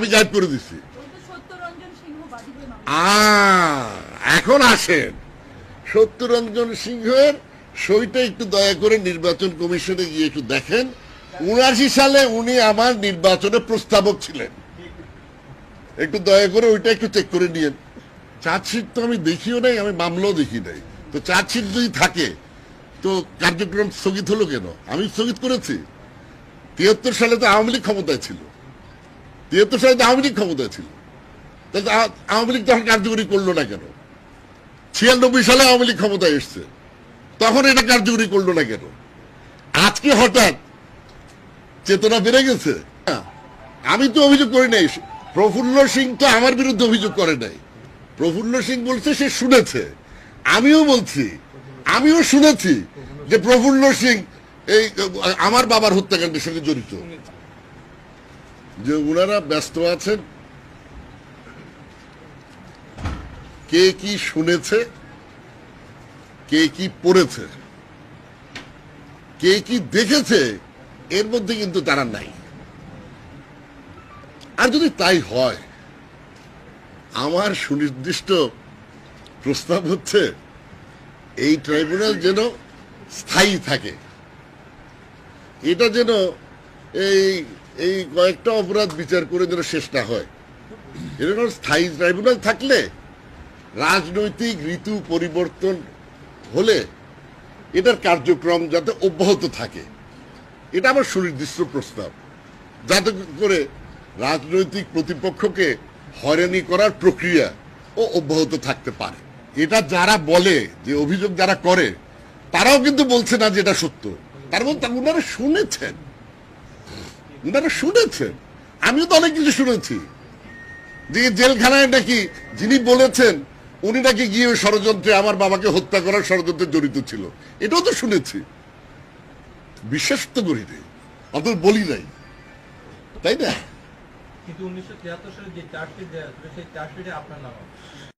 আমি গায়েব করে দিচ্ছি এখন আসেন। সত্যরঞ্জন সিংহের সইটা একটু দয়া করে নির্বাচন কমিশনে গিয়ে একটু দেখেন। উনাশি সালে উনি আমার নির্বাচনে প্রস্তাবক ছিলেন। একটু দয়া করে ওইটা একটু চেক করে নিয়েন। চার্জশিট তো আমি দেখিও নাই আমি মামলাও দেখি নাই। তো চার্জশিট যদি থাকে তো কার্যক্রম স্থগিত হলো কেন? আমি স্থগিত করেছি। তিয়াত্তর সালে তো আওয়ামী লীগ ক্ষমতায় ছিল। তিয়াত্তর সালে আওয়ামী লীগ ক্ষমতায় ছিল। তাহলে আওয়ামী লীগ তখন কার্যকরী করল না কেন? ছিয়ানব্বই সালে আওয়ামী লীগ ক্ষমতায় এসছে। তখন এটা কার্যকরী করল না কেন? আজকে হঠাৎ চেতনা বেড়ে গেছে। আমি তো অভিযোগ করি নাই। প্রফুল্ল সিং তো আমার বিরুদ্ধে অভিযোগ করে নাই। প্রফুল্ল সিং বলছে সে শুনেছে। আমিও বলছি, আমিও শুনেছি যে প্রফুল্ল সিং এই, আমার বাবার হত্যাকাণ্ডের সঙ্গে জড়িত। যে ওনারা ব্যস্ত আছেন, কে কি শুনেছে, কে কি পড়েছে, কে কি দেখেছে, এর মধ্যে কিন্তু তারা নাই। আর যদি তাই হয়, আমার সুনির্দিষ্ট প্রস্তাব হচ্ছে, এই ট্রাইব্যুনাল যেন স্থায়ী থাকে। এটা যেন এই এই কয়েকটা অপরাধ বিচার করে যেন শেষ না হয়। এরকম স্থায়ী ট্রাইব্যুনাল থাকলে রাজনৈতিক ঋতু পরিবর্তন হলে এটার কার্যক্রম যাতে অব্যাহত থাকে। এটা আমার সুনির্দিষ্ট প্রস্তাব। যাতে করে রাজনৈতিক প্রতিপক্ষকে হয়রানি করার প্রক্রিয়া ও অব্যাহত থাকতে পারে। এটা যারা বলে, যে অভিযোগ যারা করে, তারাও কিন্তু বলছে না যে এটা সত্য। তার মধ্যে ওনারা শুনেছেন। ওনারা শুনেছেন আমিও তো অনেক কিছু শুনেছি। যে জেলখানায় নাকি যিনি বলেছেন, উনি নাকি গিয়ে ষড়যন্ত্রে আমার বাবাকে হত্যা করার ষড়যন্ত্রে জড়িত ছিল। এটাও তো শুনেছি। বিশ্বাস তো করি নাই। অত বলি নাই। তাই না? কিন্তু উনিশশো তিয়াত্তর সালে যে চার্জশিট দেওয়া সেই চার্জশিটে আপনার নাম।